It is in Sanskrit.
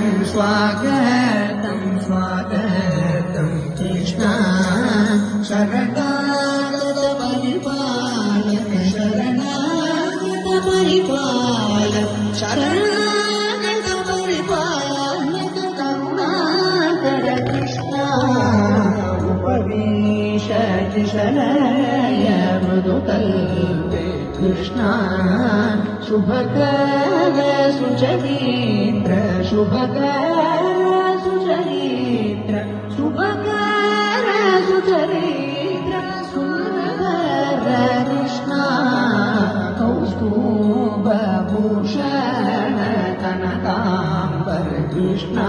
स्वागतं स्वागतं कृष्णा। शरणागत परिपालक शरणागत परिपालक शरणागत परिपालक करुणाकर कृष्णा। उपविशति शरय मृदुकल्पे कृष्णा शुभकर सुचरित्र शुभकर सुचरित्र शुभकर सुचरित्र सुन्दर कृष्णा कौस्तुभभूषण कनकाम्बर कृष्णा